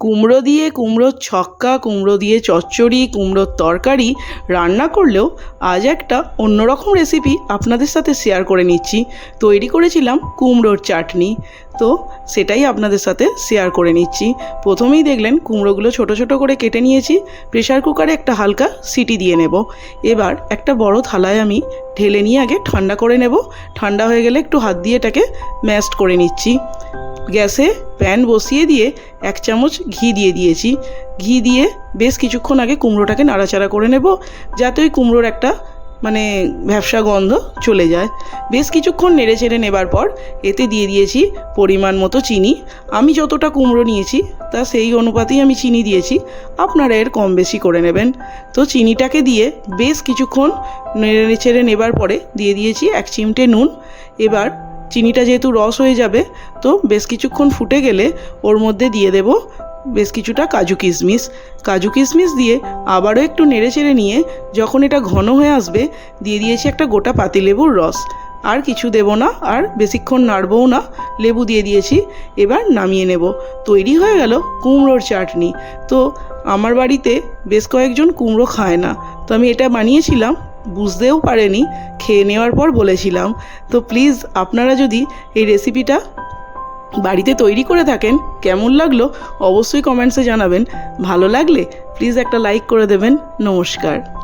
কুমড়ো দিয়ে কুমড়োর ছক্কা, কুমড়ো দিয়ে চচ্চড়ি, কুমড়োর তরকারি রান্না করলেও আজ একটা অন্যরকম রেসিপি আপনাদের সাথে শেয়ার করে নিচ্ছি। তৈরি করেছিলাম কুমড়োর চাটনি। তো সেটাই আপনাদের সাথে শেয়ার করে নিচ্ছি। প্রথমেই দেখলেন কুমড়োগুলো ছোট ছোট করে কেটে নিয়েছি। প্রেশার কুকারে একটা হালকা সিটি দিয়ে নেব। এবার একটা বড় থালায় আমি ঢেলে নিয়ে আগে ঠান্ডা করে নেব। ঠান্ডা হয়ে গেলে একটু হাত দিয়ে এটাকে ম্যাশড করে নিচ্ছি। গ্যাসে প্যান বসিয়ে দিয়ে এক চামচ ঘি দিয়ে দিয়েছি। ঘি দিয়ে বেশ কিছুক্ষণ আগে কুমড়োটাকে নাড়াচাড়া করে নেব, যাতে ওই কুমড়োর একটা মানে ভ্যাবসা গন্ধ চলে যায়। বেশ কিছুক্ষণ নেড়ে চেড়ে নেবার পর এতে দিয়ে দিয়েছি পরিমাণ মতো চিনি। আমি যতটা কুমড়ো নিয়েছি, তা সেই অনুপাতেই আমি চিনি দিয়েছি। আপনারা এর কম বেশি করে নেবেন। তো চিনিটাকে দিয়ে বেশ কিছুক্ষণ নেড়ে চেড়ে নেবার পরে দিয়ে দিয়েছি এক চিমটে নুন। এবার চিনিটা যেহেতু রস হয়ে যাবে, তো বেশ কিছুক্ষণ ফুটে গেলে ওর মধ্যে দিয়ে দেব বেশ কিছুটা কাজু কিশমিশ। কাজু কিশমিশ দিয়ে আবারও একটু নেড়ে চেড়ে নিয়ে যখন এটা ঘন হয়ে আসবে, দিয়ে দিয়েছি একটা গোটা পাতিলেবুর রস। আর কিছু দেব না, আর বেশিক্ষণ নাড়বও না, লেবু দিয়ে দিয়েছি, এবার নামিয়ে নেব। তৈরি হয়ে গেল কুমড়োর চাটনি। তো আমার বাড়িতে বেশ কয়েকজন কুমড়ো খায় না, তো আমি এটা বানিয়েছিলাম বুঝতেও পারেনি। খেয়ে নেওয়ার পর বলেছিলাম, তো প্লিজ আপনারা যদি এই রেসিপিটা বাড়িতে তৈরি করে থাকেন, কেমন লাগল অবশ্যই কমেন্টসে জানাবেন। ভালো লাগলে প্লিজ একটা লাইক করে দেবেন। নমস্কার।